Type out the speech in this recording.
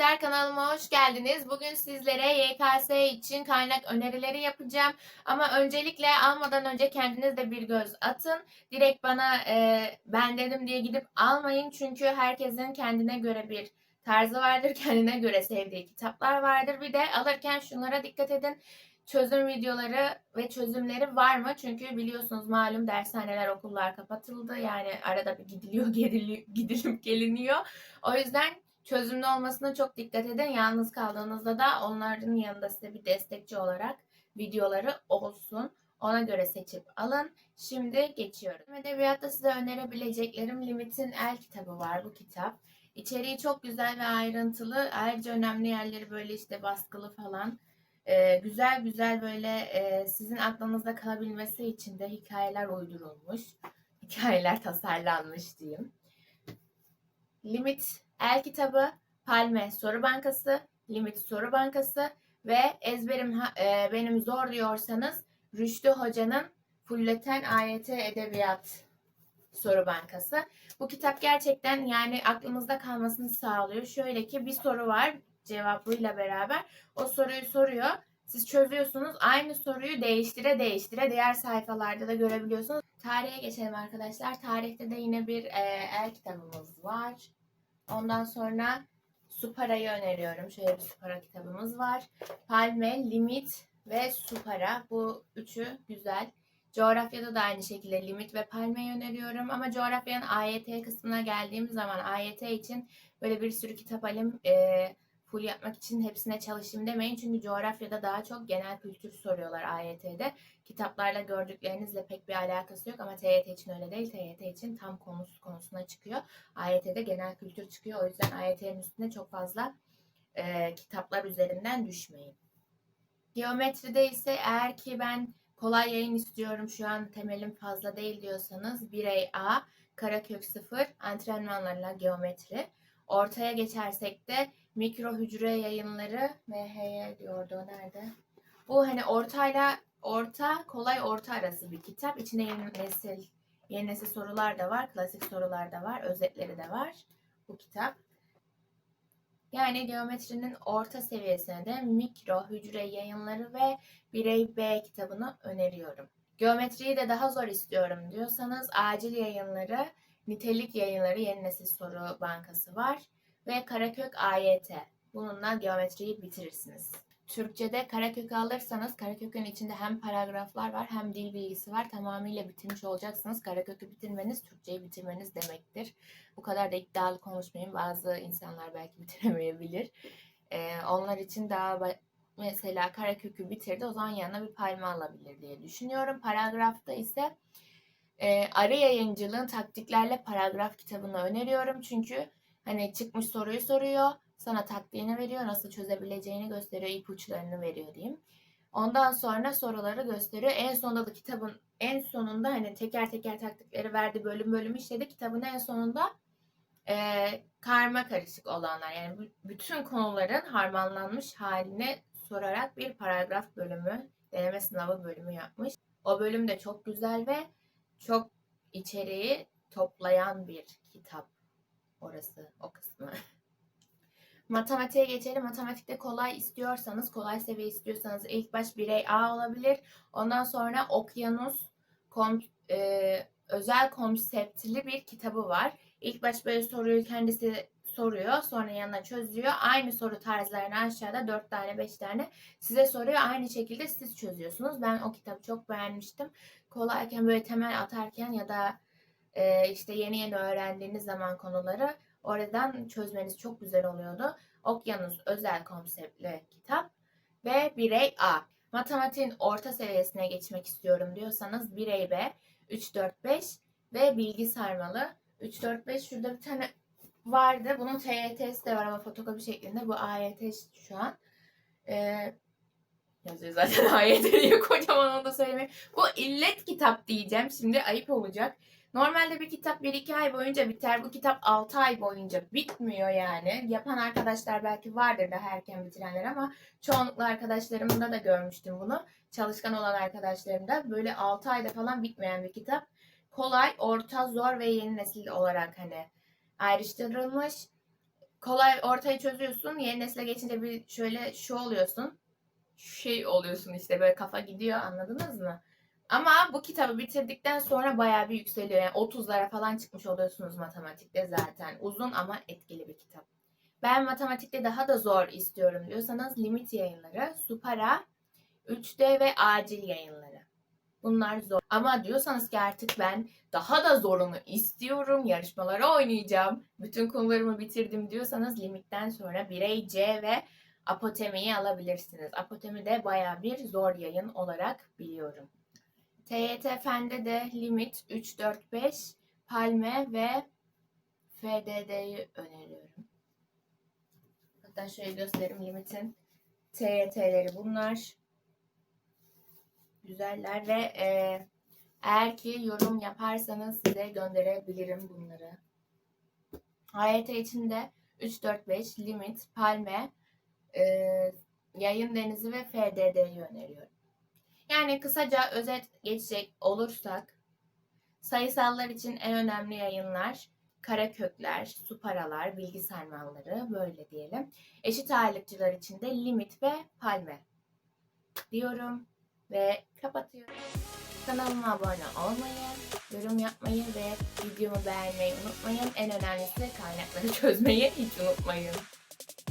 arkadaşlar kanalıma hoş geldiniz. Bugün sizlere YKS için kaynak önerileri yapacağım. Ama öncelikle almadan önce kendiniz de bir göz atın. Direkt bana e, ben dedim diye gidip almayın. Çünkü herkesin kendine göre bir tarzı vardır. Kendine göre sevdiği kitaplar vardır. Bir de alırken şunlara dikkat edin. Çözüm videoları ve çözümleri var mı? Çünkü biliyorsunuz malum dershaneler, okullar kapatıldı. Yani arada bir gidiliyor, gidiliyor gidilip geliniyor. O yüzden çözümlü olmasına çok dikkat edin. Yalnız kaldığınızda da onların yanında size bir destekçi olarak videoları olsun. Ona göre seçip alın. Şimdi geçiyorum. Edebiyatta size önerebileceklerim Limit'in El kitabı var bu kitap. İçeriği çok güzel ve ayrıntılı. Ayrıca önemli yerleri böyle işte baskılı falan. Ee, güzel güzel böyle e, sizin aklınızda kalabilmesi için de hikayeler uydurulmuş. Hikayeler tasarlanmış diyeyim. Limit El kitabı, Palme Soru Bankası, Limit Soru Bankası ve ezberim e, benim zor diyorsanız Rüştü Hoca'nın Fulleten AYT Edebiyat Soru Bankası. Bu kitap gerçekten yani aklımızda kalmasını sağlıyor. Şöyle ki bir soru var cevabıyla beraber. O soruyu soruyor. Siz çözüyorsunuz. Aynı soruyu değiştire değiştire diğer sayfalarda da görebiliyorsunuz. Tarihe geçelim arkadaşlar. Tarihte de yine bir e, el kitabımız var. Ondan sonra Supara'yı öneriyorum. Şöyle bir Supara kitabımız var. Palme, Limit ve Supara. Bu üçü güzel. Coğrafyada da aynı şekilde Limit ve Palme'yi öneriyorum. Ama coğrafyanın AYT kısmına geldiğim zaman AYT için böyle bir sürü kitap alayım e, full yapmak için hepsine çalışayım demeyin. Çünkü coğrafyada daha çok genel kültür soruyorlar AYT'de. Kitaplarla gördüklerinizle pek bir alakası yok ama TYT için öyle değil. TYT için tam konusu konusuna çıkıyor. AYT'de genel kültür çıkıyor. O yüzden AYT'nin üstüne çok fazla e, kitaplar üzerinden düşmeyin. Geometride ise eğer ki ben kolay yayın istiyorum şu an temelim fazla değil diyorsanız birey A, karakök 0, antrenmanlarla geometri. Ortaya geçersek de mikro hücre yayınları MHY diyordu nerede? Bu hani ortayla orta kolay orta arası bir kitap. İçinde yeni nesil yeni nesil sorular da var, klasik sorular da var, özetleri de var bu kitap. Yani geometrinin orta seviyesine de mikro hücre yayınları ve birey B kitabını öneriyorum. Geometriyi de daha zor istiyorum diyorsanız acil yayınları, nitelik yayınları yeni nesil soru bankası var ve Karakök AYT. Bununla geometriyi bitirirsiniz. Türkçe'de Karakök'ü alırsanız Karakök'ün içinde hem paragraflar var hem dil bilgisi var. Tamamıyla bitirmiş olacaksınız. Karakök'ü bitirmeniz Türkçeyi bitirmeniz demektir. Bu kadar da iddialı konuşmayayım. Bazı insanlar belki bitiremeyebilir. Ee, onlar için daha mesela Karakök'ü bitirdi o zaman yanına bir palma alabilir diye düşünüyorum. Paragrafta ise e, arı yayıncılığın taktiklerle paragraf kitabını öneriyorum. Çünkü hani çıkmış soruyu soruyor sana taktiğini veriyor, nasıl çözebileceğini gösteriyor, ipuçlarını veriyor diyeyim. Ondan sonra soruları gösteriyor. En sonunda da kitabın en sonunda hani teker teker taktikleri verdi, bölüm bölüm işledi. Kitabın en sonunda e, karma karışık olanlar yani bütün konuların harmanlanmış halini sorarak bir paragraf bölümü, deneme sınavı bölümü yapmış. O bölüm de çok güzel ve çok içeriği toplayan bir kitap. Orası, o kısmı. Matematiğe geçelim. Matematikte kolay istiyorsanız, kolay seviye istiyorsanız ilk baş birey A olabilir. Ondan sonra Okyanus kom, e, özel konseptli bir kitabı var. İlk baş böyle soruyu kendisi soruyor. Sonra yanına çözüyor. Aynı soru tarzlarını aşağıda 4 tane 5 tane size soruyor. Aynı şekilde siz çözüyorsunuz. Ben o kitabı çok beğenmiştim. Kolayken böyle temel atarken ya da e, işte yeni yeni öğrendiğiniz zaman konuları Oradan çözmeniz çok güzel oluyordu. Okyanus özel konseptli kitap ve Birey A. Matematiğin orta seviyesine geçmek istiyorum diyorsanız Birey B 345 ve Bilgi Sarmalı 345 şurada bir tane vardı. Bunun TYT'si de var ama fotokopi şeklinde. Bu AYT şu an. Ee, yazıyor zaten AYT diye kocaman onu da söylemeyeyim. Bu illet kitap diyeceğim. Şimdi ayıp olacak. Normalde bir kitap 1-2 ay boyunca biter. Bu kitap 6 ay boyunca bitmiyor yani. Yapan arkadaşlar belki vardır daha erken bitirenler ama çoğunlukla arkadaşlarımda da görmüştüm bunu. Çalışkan olan arkadaşlarımda böyle 6 ayda falan bitmeyen bir kitap. Kolay, orta, zor ve yeni nesil olarak hani ayrıştırılmış. kolay ortaya çözüyorsun. Yeni nesile geçince bir şöyle şu oluyorsun. Şey oluyorsun işte böyle kafa gidiyor anladınız mı? Ama bu kitabı bitirdikten sonra bayağı bir yükseliyor. Yani 30'lara falan çıkmış oluyorsunuz matematikte zaten. Uzun ama etkili bir kitap. Ben matematikte daha da zor istiyorum diyorsanız limit yayınları, Supara, 3D ve acil yayınları. Bunlar zor. Ama diyorsanız ki artık ben daha da zorunu istiyorum, yarışmalara oynayacağım, bütün konularımı bitirdim diyorsanız limitten sonra birey C ve apotemiyi alabilirsiniz. Apotemi de baya bir zor yayın olarak biliyorum. TYT Fen'de de limit 3, 4, 5, Palme ve FDD'yi öneriyorum. Hatta şöyle göstereyim limitin TYT'leri bunlar. Güzeller ve e, eğer ki yorum yaparsanız size gönderebilirim bunları. AYT için de 3, 4, 5, limit, palme, e, yayın denizi ve FDD'yi öneriyorum. Yani kısaca özet geçecek olursak sayısallar için en önemli yayınlar karakökler, su paralar, bilgi sarmalları böyle diyelim. Eşit ağırlıkçılar için de limit ve palme diyorum ve kapatıyorum. Kanalıma abone olmayı, yorum yapmayı ve videomu beğenmeyi unutmayın. En önemlisi kaynakları çözmeyi hiç unutmayın.